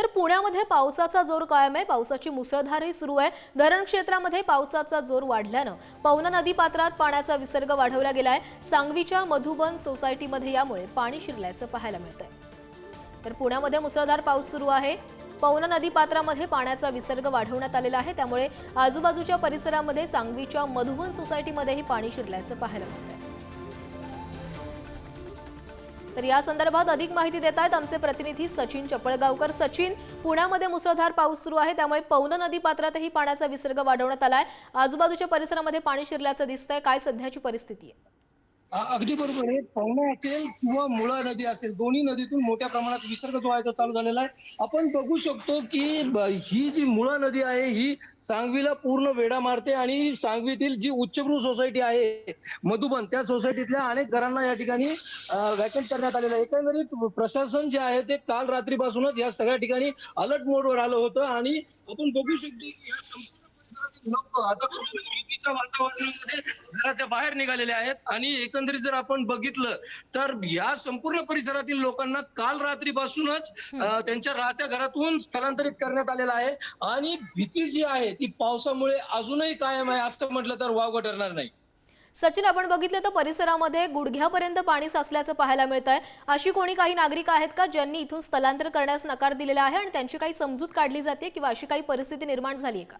तर पुण्यामध्ये पावसाचा जोर कायम आहे. पावसाची मुसळधारही सुरू आहे. धरण क्षेत्रामध्ये पावसाचा जोर वाढल्यानं पवना नदी पात्रात पाण्याचा विसर्ग वाढवला गेलाय सांगवीच्या मधुबन सोसायटीमध्ये यामुळे पाणी शिरल्याचं पाहायला मिळतंय. तर पुण्यामध्ये मुसळधार पाऊस सुरू आहे. पवना नदी पात्रामध्ये पाण्याचा विसर्ग वाढवण्यात आलेला आहे. त्यामुळे आजूबाजूच्या परिसरामध्ये सांगवीच्या मधुबन सोसायटीमध्येही पाणी शिरल्याचं पाहायला मिळतंय. तर या संदर्भात अधिक माहिती देत आहेत आमचे प्रतिनिधी सचिन चपळगावकर. सचिन पुण्यामध्ये मुसळधार पाऊस सुरू आहे त्यामुळे पवना नदी पात्रातही पाण्याचा विसर्ग वाढवण्यात आलाय. आजूबाजूच्या परिसरामध्ये पाणी शिरल्याचं दिसतंय. काय सध्याची परिस्थिती आहे? अगदी बरोबर आहे. पवना असेल किंवा मुळा नदी असेल दोन्ही नदीतून मोठ्या प्रमाणात विसर्ग जो आहे तो चालू झालेला आहे. आपण बघू शकतो की ही जी मुळा नदी आहे ही सांगवीला पूर्ण वेढा मारते आणि सांगवीतील जी उच्चभ्रू सोसायटी आहे मधुबन त्या सोसायटीतल्या अनेक घरांना या ठिकाणी वॅकंट करण्यात आलेलं आहे. एकंदरीत प्रशासन जे आहे ते काल रात्रीपासूनच या सगळ्या ठिकाणी अलर्ट मोडवर आलं होतं आणि आपण बघू शकतो की या लोक आता भीतीच्या वातावरणामध्ये घराच्या बाहेर निघालेले आहेत. आणि एकंदरीत जर आपण बघितलं तर या संपूर्ण परिसरातील लोकांना काल रात्रीपासूनच त्यांच्या राहत्या घरातून स्थलांतरित करण्यात आलेलं आहे. आणि भीती जी आहे ती पावसामुळे अजूनही कायम आहे असं म्हटलं तर वावगं ठरणार नाही. सचिन आपण बघितलं तर परिसरामध्ये गुडघ्यापर्यंत पाणी साचल्याचं पाहायला मिळत आहे. अशी कोणी काही नागरिक आहेत का ज्यांनी इथून स्थलांतर करण्यास नकार दिलेला आहे आणि त्यांची काही समजूत काढली जाते किंवा अशी काही परिस्थिती निर्माण झाली आहे का?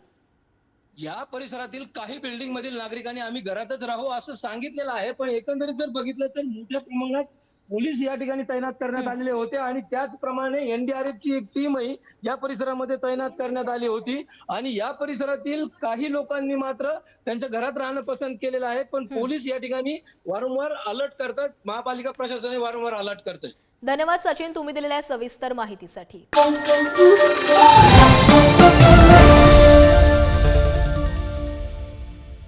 या परिसरातील काही बिल्डिंग मधील नागरिकांनी आम्ही घरातच राहू असं सांगितलेलं आहे. पण एकंदरीत जर बघितलं तर मोठ्या प्रमाणात पोलीस या ठिकाणी तैनात करण्यात आलेले होते आणि त्याचप्रमाणे एनडीआरएफ ची एक टीमही या परिसरामध्ये तैनात करण्यात आली होती. आणि या परिसरातील काही लोकांनी मात्र त्यांच्या घरात राहणं पसंत केलेलं आहे. पण पोलीस या ठिकाणी वारंवार अलर्ट करतात. महापालिका प्रशासनही वारंवार अलर्ट करतंय. धन्यवाद सचिन तुम्ही दिलेल्या सविस्तर माहितीसाठी.